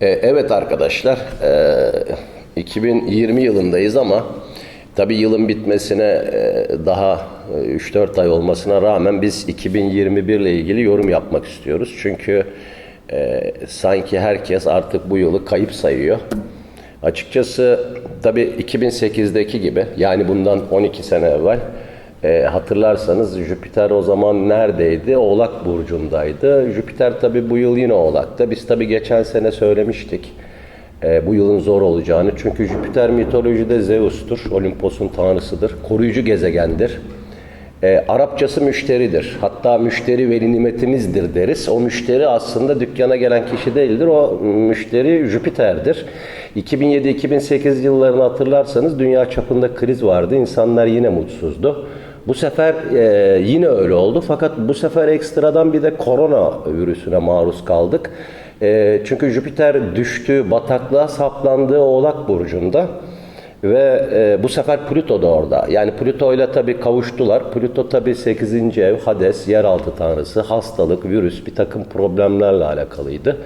E, Evet arkadaşlar, e, 2020 yılındayız ama tabii yılın bitmesine e, daha e, 3-4 ay olmasına rağmen biz 2021 ile ilgili yorum yapmak istiyoruz. Çünkü e, sanki herkes artık bu yılı kayıp sayıyor. Açıkçası tabii 2008'deki gibi yani bundan 12 sene evvel e, hatırlarsanız Jüpiter o zaman neredeydi? Oğlak burcundaydı. Jüpiter tabii bu yıl yine Oğlak'ta. Biz tabii geçen sene söylemiştik e, bu yılın zor olacağını. Çünkü Jüpiter mitolojide Zeus'tur, Olimpos'un tanrısıdır, koruyucu gezegendir. E, Arapçası müşteridir. Hatta müşteri veli nimetimizdir deriz. O müşteri aslında dükkana gelen kişi değildir. O müşteri Jüpiter'dir. 2007-2008 yıllarını hatırlarsanız dünya çapında kriz vardı. İnsanlar yine mutsuzdu. Bu sefer e, yine öyle oldu. Fakat bu sefer ekstradan bir de korona virüsüne maruz kaldık. E, çünkü Jüpiter düştü, bataklığa saplandığı Oğlak Burcu'nda. Ve e, bu sefer Plüto da orada. Yani Plüto ile tabii kavuştular. Plüto tabii 8. ev, Hades, yeraltı tanrısı, hastalık, virüs, bir takım problemlerle alakalıydı.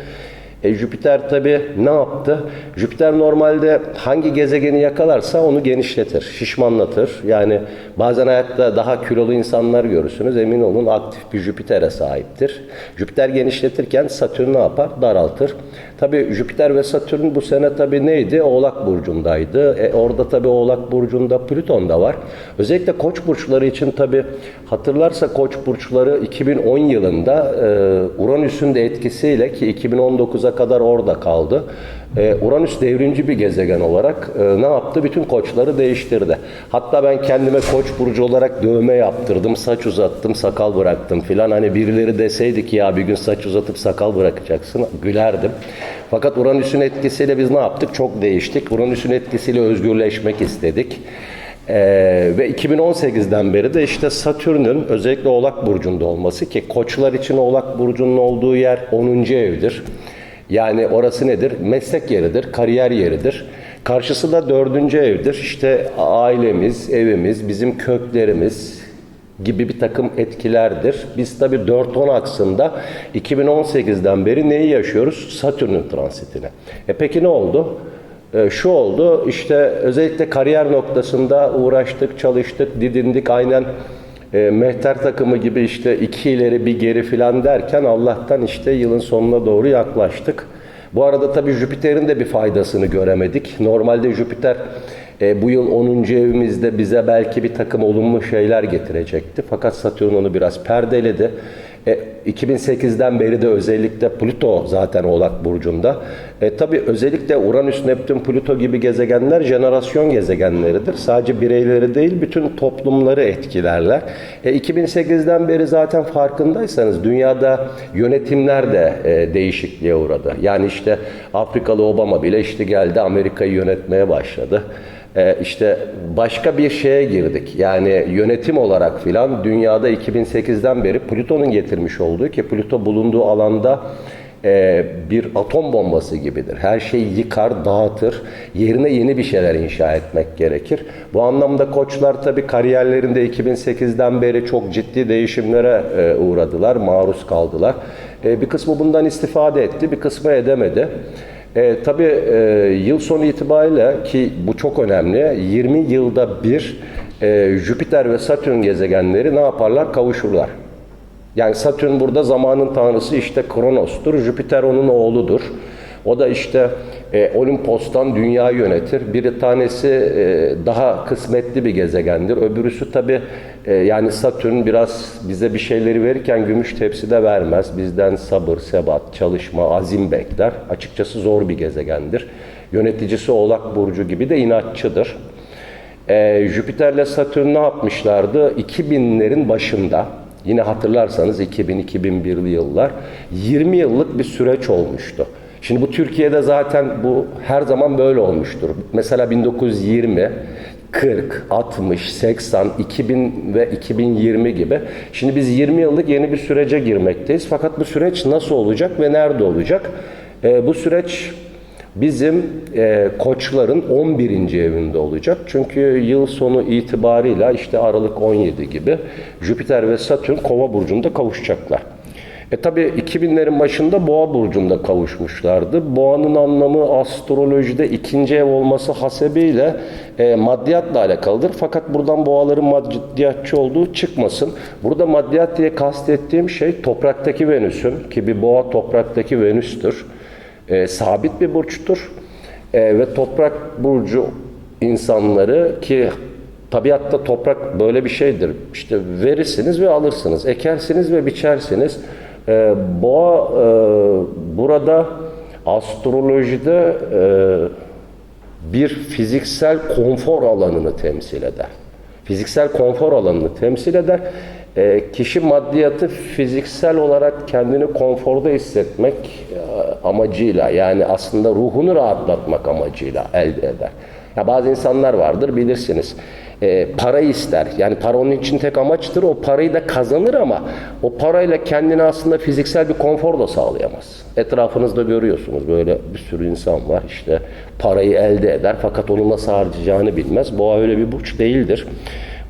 E, Jüpiter tabii ne yaptı? Jüpiter normalde hangi gezegeni yakalarsa onu genişletir, şişmanlatır. Yani bazen hayatta daha kilolu insanlar görürsünüz. Emin olun aktif bir Jüpiter'e sahiptir. Jüpiter genişletirken Satürn ne yapar? Daraltır. Tabii Jüpiter ve Satürn bu sene tabii neydi? Oğlak Burcu'ndaydı. E, orada tabii Oğlak Burcu'nda Plüton da var. Özellikle Koç burçları için tabii hatırlarsa Koç burçları 2010 yılında e, Uranüs'ün de etkisiyle ki 2019'a kadar orada kaldı. E, Uranüs devrimci bir gezegen olarak e, ne yaptı? Bütün koçları değiştirdi. Hatta ben kendime koç burcu olarak dövme yaptırdım, saç uzattım, sakal bıraktım filan. Hani birileri deseydi ki ya bir gün saç uzatıp sakal bırakacaksın gülerdim. Fakat Uranüs'ün etkisiyle biz ne yaptık? Çok değiştik. Uranüs'ün etkisiyle özgürleşmek istedik. Ee, ve 2018'den beri de işte Satürn'ün özellikle Oğlak Burcu'nda olması ki koçlar için Oğlak Burcu'nun olduğu yer 10. evdir. Yani orası nedir? Meslek yeridir, kariyer yeridir. Karşısı da dördüncü evdir. İşte ailemiz, evimiz, bizim köklerimiz gibi bir takım etkilerdir. Biz tabi 4-10 aksında 2018'den beri neyi yaşıyoruz? Satürn'ün transitini. E peki ne oldu? E, şu oldu işte özellikle kariyer noktasında uğraştık, çalıştık, didindik aynen e, mehter takımı gibi işte iki ileri bir geri filan derken Allah'tan işte yılın sonuna doğru yaklaştık. Bu arada tabii Jüpiter'in de bir faydasını göremedik. Normalde Jüpiter e, bu yıl 10. evimizde bize belki bir takım olumlu şeyler getirecekti. Fakat Satürn onu biraz perdeledi. E, 2008'den beri de özellikle Plüto zaten Oğlak Burcu'nda. E, tabii özellikle Uranüs, Neptün, Plüto gibi gezegenler jenerasyon gezegenleridir. Sadece bireyleri değil bütün toplumları etkilerler. E, 2008'den beri zaten farkındaysanız dünyada yönetimler de e, değişikliğe uğradı. Yani işte Afrikalı Obama bile işte geldi Amerika'yı yönetmeye başladı e, işte başka bir şeye girdik. Yani yönetim olarak filan dünyada 2008'den beri Plüton'un getirmiş olduğu ki Plüto bulunduğu alanda e, bir atom bombası gibidir. Her şeyi yıkar, dağıtır. Yerine yeni bir şeyler inşa etmek gerekir. Bu anlamda koçlar tabii kariyerlerinde 2008'den beri çok ciddi değişimlere e, uğradılar, maruz kaldılar. E, bir kısmı bundan istifade etti, bir kısmı edemedi. E, tabii e, yıl sonu itibariyle ki bu çok önemli 20 yılda bir e, Jüpiter ve Satürn gezegenleri ne yaparlar? Kavuşurlar. Yani Satürn burada zamanın tanrısı işte Kronos'tur. Jüpiter onun oğludur. O da işte e, Olimpos'tan dünyayı yönetir. Bir tanesi e, daha kısmetli bir gezegendir. Öbürüsü tabi e, yani Satürn biraz bize bir şeyleri verirken gümüş tepside vermez. Bizden sabır, sebat, çalışma, azim bekler. Açıkçası zor bir gezegendir. Yöneticisi Oğlak Burcu gibi de inatçıdır. E, Jüpiter'le Satürn ne yapmışlardı? 2000'lerin başında Yine hatırlarsanız 2000-2001'li yıllar 20 yıllık bir süreç olmuştu. Şimdi bu Türkiye'de zaten bu her zaman böyle olmuştur. Mesela 1920, 40, 60, 80, 2000 ve 2020 gibi. Şimdi biz 20 yıllık yeni bir sürece girmekteyiz. Fakat bu süreç nasıl olacak ve nerede olacak? Ee, bu süreç bizim e, koçların 11. evinde olacak. Çünkü yıl sonu itibarıyla işte Aralık 17 gibi Jüpiter ve Satürn Kova burcunda kavuşacaklar. E tabi 2000'lerin başında Boğa burcunda kavuşmuşlardı. Boğanın anlamı astrolojide ikinci ev olması hasebiyle e, maddiyatla alakalıdır. Fakat buradan boğaların maddiyatçı olduğu çıkmasın. Burada maddiyat diye kastettiğim şey topraktaki Venüs'ün ki bir boğa topraktaki Venüs'tür. E, sabit bir burçtur. E, ve toprak burcu insanları ki tabiatta toprak böyle bir şeydir. İşte verirsiniz ve alırsınız. Ekersiniz ve biçersiniz. E, boğa e, burada astrolojide e, bir fiziksel konfor alanını temsil eder. Fiziksel konfor alanını temsil eder. E, kişi maddiyatı fiziksel olarak kendini konforda hissetmek e, amacıyla yani aslında ruhunu rahatlatmak amacıyla elde eder. Ya bazı insanlar vardır bilirsiniz. E, parayı ister. Yani para onun için tek amaçtır. O parayı da kazanır ama o parayla kendine aslında fiziksel bir konfor da sağlayamaz. Etrafınızda görüyorsunuz böyle bir sürü insan var. İşte parayı elde eder fakat onu nasıl harcayacağını bilmez. Boğa öyle bir burç değildir.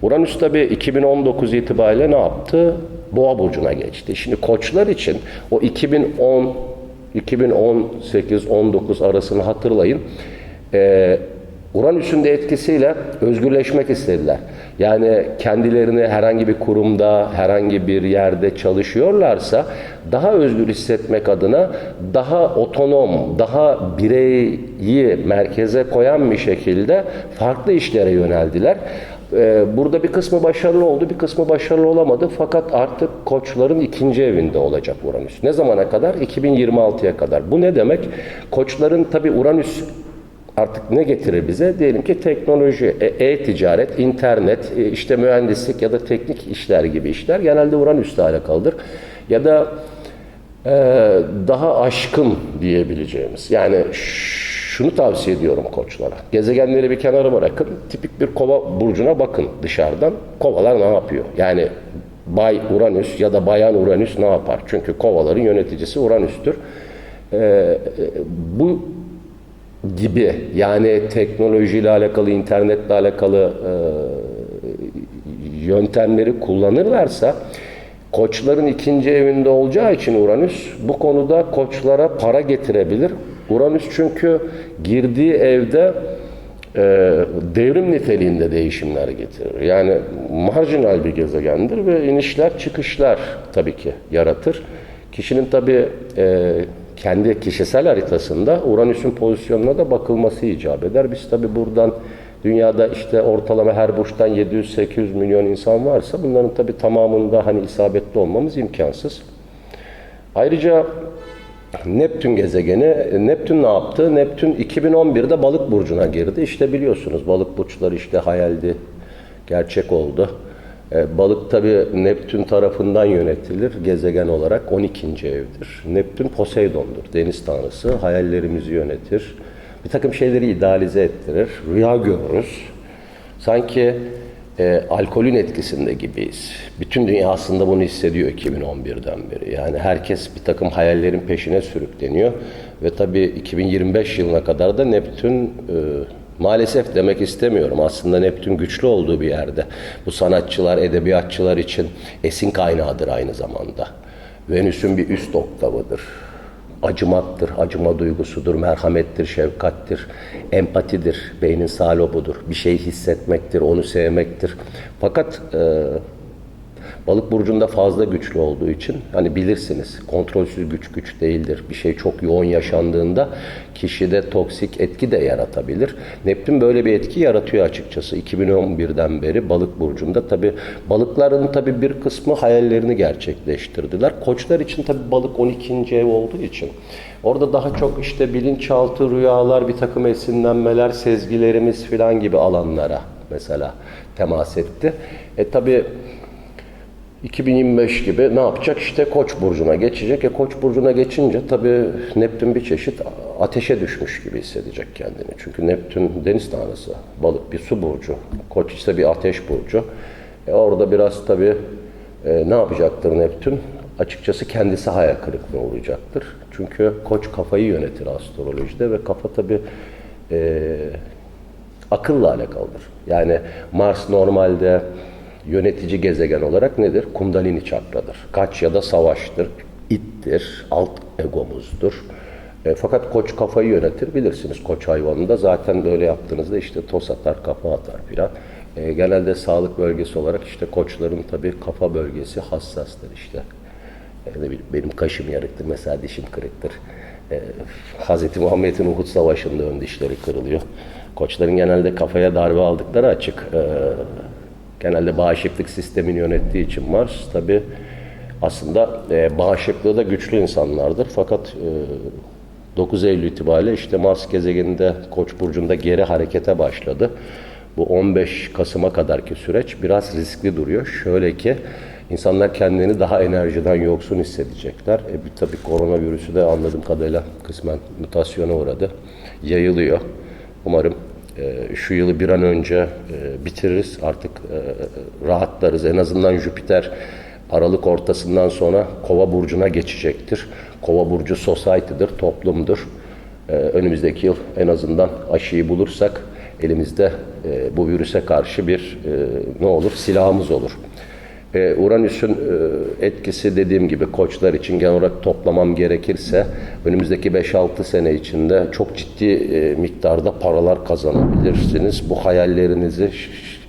Uranüs tabi 2019 itibariyle ne yaptı? Boğa burcuna geçti. Şimdi koçlar için o 2010 2018-19 arasını hatırlayın. Ee, Uranüs'ün de etkisiyle özgürleşmek istediler. Yani kendilerini herhangi bir kurumda, herhangi bir yerde çalışıyorlarsa daha özgür hissetmek adına daha otonom, daha bireyi merkeze koyan bir şekilde farklı işlere yöneldiler. Ee, Burada bir kısmı başarılı oldu, bir kısmı başarılı olamadı. Fakat artık koçların ikinci evinde olacak Uranüs. Ne zamana kadar? 2026'ya kadar. Bu ne demek? Koçların tabi Uranüs artık ne getirir bize? Diyelim ki teknoloji, e- e-ticaret, internet, e, işte mühendislik ya da teknik işler gibi işler genelde Uranüs'le alakalıdır. Ya da e, daha aşkın diyebileceğimiz. Yani şunu tavsiye ediyorum koçlara. Gezegenleri bir kenara bırakın. Tipik bir kova burcuna bakın dışarıdan. Kovalar ne yapıyor? Yani Bay Uranüs ya da Bayan Uranüs ne yapar? Çünkü kovaların yöneticisi Uranüs'tür. Ee, bu gibi yani teknolojiyle alakalı, internetle alakalı e, yöntemleri kullanırlarsa koçların ikinci evinde olacağı için Uranüs bu konuda koçlara para getirebilir. Uranüs çünkü girdiği evde e, devrim niteliğinde değişimler getirir. Yani marjinal bir gezegendir ve inişler çıkışlar tabii ki yaratır. Kişinin tabii e, kendi kişisel haritasında Uranüs'ün pozisyonuna da bakılması icap eder. Biz tabii buradan dünyada işte ortalama her burçtan 700-800 milyon insan varsa bunların tabii tamamında hani isabetli olmamız imkansız. Ayrıca Neptün gezegeni, Neptün ne yaptı? Neptün 2011'de balık burcuna girdi. İşte biliyorsunuz balık burçları işte hayaldi, gerçek oldu. E, balık tabi Neptün tarafından yönetilir gezegen olarak 12. evdir. Neptün Poseidon'dur, deniz tanrısı. Hayallerimizi yönetir. Bir takım şeyleri idealize ettirir. Rüya görürüz. Sanki e, alkolün etkisinde gibiyiz. Bütün dünya aslında bunu hissediyor 2011'den beri. Yani herkes bir takım hayallerin peşine sürükleniyor. Ve tabii 2025 yılına kadar da Neptün e, maalesef demek istemiyorum. Aslında Neptün güçlü olduğu bir yerde. Bu sanatçılar, edebiyatçılar için esin kaynağıdır aynı zamanda. Venüs'ün bir üst oktavıdır acımaktır, acıma duygusudur, merhamettir, şefkattir, empatidir, beynin sağ lobudur, bir şey hissetmektir, onu sevmektir. Fakat e, balık burcunda fazla güçlü olduğu için hani bilirsiniz kontrolsüz güç güç değildir. Bir şey çok yoğun yaşandığında kişide toksik etki de yaratabilir. Neptün böyle bir etki yaratıyor açıkçası. 2011'den beri balık burcunda tabi balıkların tabi bir kısmı hayallerini gerçekleştirdiler. Koçlar için tabi balık 12. ev olduğu için orada daha çok işte bilinçaltı rüyalar, bir takım esinlenmeler, sezgilerimiz filan gibi alanlara mesela temas etti. E tabi 2025 gibi ne yapacak? İşte Koç burcuna geçecek. E Koç burcuna geçince tabii Neptün bir çeşit ateşe düşmüş gibi hissedecek kendini. Çünkü Neptün deniz tanrısı, balık bir su burcu. Koç ise bir ateş burcu. E orada biraz tabii e, ne yapacaktır Neptün? Açıkçası kendisi hayal kırıklığına uğrayacaktır. Çünkü Koç kafayı yönetir astrolojide ve kafa tabii e, akılla alakalıdır. Yani Mars normalde yönetici gezegen olarak nedir? Kundalini çakradır. Kaç ya da savaştır. İt ligdir, alt egomuzdur. E, fakat koç kafayı yönetir bilirsiniz koç hayvanında zaten böyle yaptığınızda işte toz atar kafa atar filan. E, genelde sağlık bölgesi olarak işte koçların tabii kafa bölgesi hassastır işte. E, benim kaşım yarıktır mesela dişim kırıktır. E, Hz. Muhammed'in Uhud Savaşı'nda ön dişleri kırılıyor. Koçların genelde kafaya darbe aldıkları açık. E, genelde bağışıklık sistemini yönettiği için Mars tabi aslında e, bağışıklığı da güçlü insanlardır. Fakat e, 9 Eylül itibariyle işte Mars gezegeninde Koç burcunda geri harekete başladı. Bu 15 Kasım'a kadarki süreç biraz riskli duruyor. Şöyle ki insanlar kendini daha enerjiden yoksun hissedecekler. E, tabii koronavirüsü de anladığım kadarıyla kısmen mutasyona uğradı. Yayılıyor. Umarım e, şu yılı bir an önce e, bitiririz. Artık e, rahatlarız. En azından Jüpiter Aralık ortasından sonra Kova burcuna geçecektir. Kova burcu society'dir, toplumdur. Önümüzdeki yıl en azından aşıyı bulursak elimizde bu virüse karşı bir ne olur silahımız olur. E, Uranüs'ün e, etkisi dediğim gibi koçlar için genel olarak toplamam gerekirse önümüzdeki 5-6 sene içinde çok ciddi e, miktarda paralar kazanabilirsiniz. Bu hayallerinizi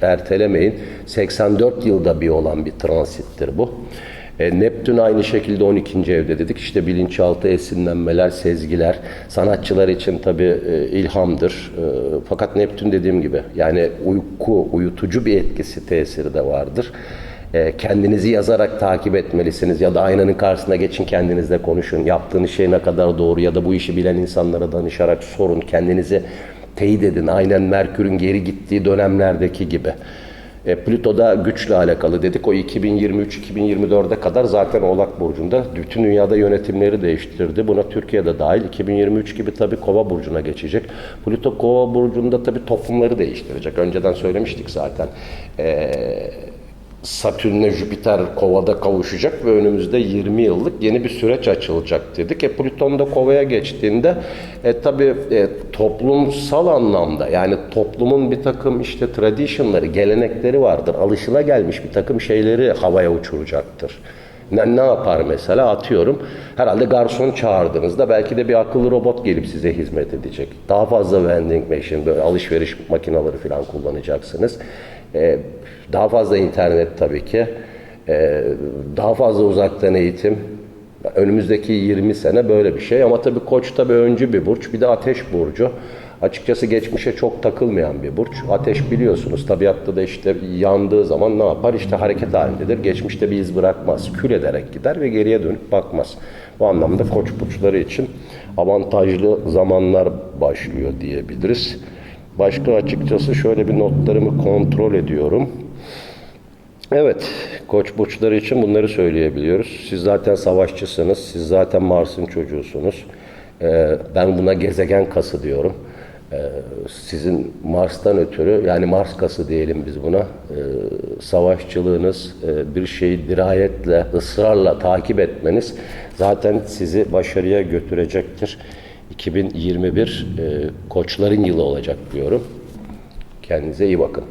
ertelemeyin. 84 yılda bir olan bir transittir bu. E, Neptün aynı şekilde 12. evde dedik. İşte bilinçaltı esinlenmeler, sezgiler, sanatçılar için tabii e, ilhamdır. E, fakat Neptün dediğim gibi yani uyku, uyutucu bir etkisi, tesiri de vardır. E, kendinizi yazarak takip etmelisiniz ya da aynanın karşısına geçin kendinizle konuşun. Yaptığınız şey ne kadar doğru ya da bu işi bilen insanlara danışarak sorun. Kendinizi teyit edin. Aynen Merkür'ün geri gittiği dönemlerdeki gibi. E, Plüto'da güçle alakalı dedik. O 2023-2024'e kadar zaten Oğlak Burcu'nda bütün dünyada yönetimleri değiştirdi. Buna Türkiye'de dahil. 2023 gibi tabii Kova Burcu'na geçecek. Plüto Kova Burcu'nda tabii toplumları değiştirecek. Önceden söylemiştik zaten. E, Satürn'le Jüpiter kovada kavuşacak ve önümüzde 20 yıllık yeni bir süreç açılacak dedik. E Plüton da kovaya geçtiğinde e, tabii e, toplumsal anlamda yani toplumun bir takım işte traditionları, gelenekleri vardır. Alışıla gelmiş bir takım şeyleri havaya uçuracaktır. Ne, ne yapar mesela atıyorum herhalde garson çağırdığınızda belki de bir akıllı robot gelip size hizmet edecek. Daha fazla vending machine böyle alışveriş makineleri falan kullanacaksınız. Ee, daha fazla internet tabii ki. Ee, daha fazla uzaktan eğitim. Önümüzdeki 20 sene böyle bir şey ama tabii Koç tabii öncü bir burç bir de Ateş burcu. Açıkçası geçmişe çok takılmayan bir burç. Ateş biliyorsunuz tabiatta da işte yandığı zaman ne yapar? İşte hareket halindedir. Geçmişte bir iz bırakmaz. Kül ederek gider ve geriye dönüp bakmaz. Bu anlamda koç burçları için avantajlı zamanlar başlıyor diyebiliriz. Başka açıkçası şöyle bir notlarımı kontrol ediyorum. Evet, koç burçları için bunları söyleyebiliyoruz. Siz zaten savaşçısınız, siz zaten Mars'ın çocuğusunuz. Ee, ben buna gezegen kası diyorum. Ee, sizin Mars'tan ötürü, yani Mars kası diyelim biz buna, ee, savaşçılığınız, e, bir şeyi dirayetle, ısrarla takip etmeniz zaten sizi başarıya götürecektir. 2021 e, koçların yılı olacak diyorum. Kendinize iyi bakın.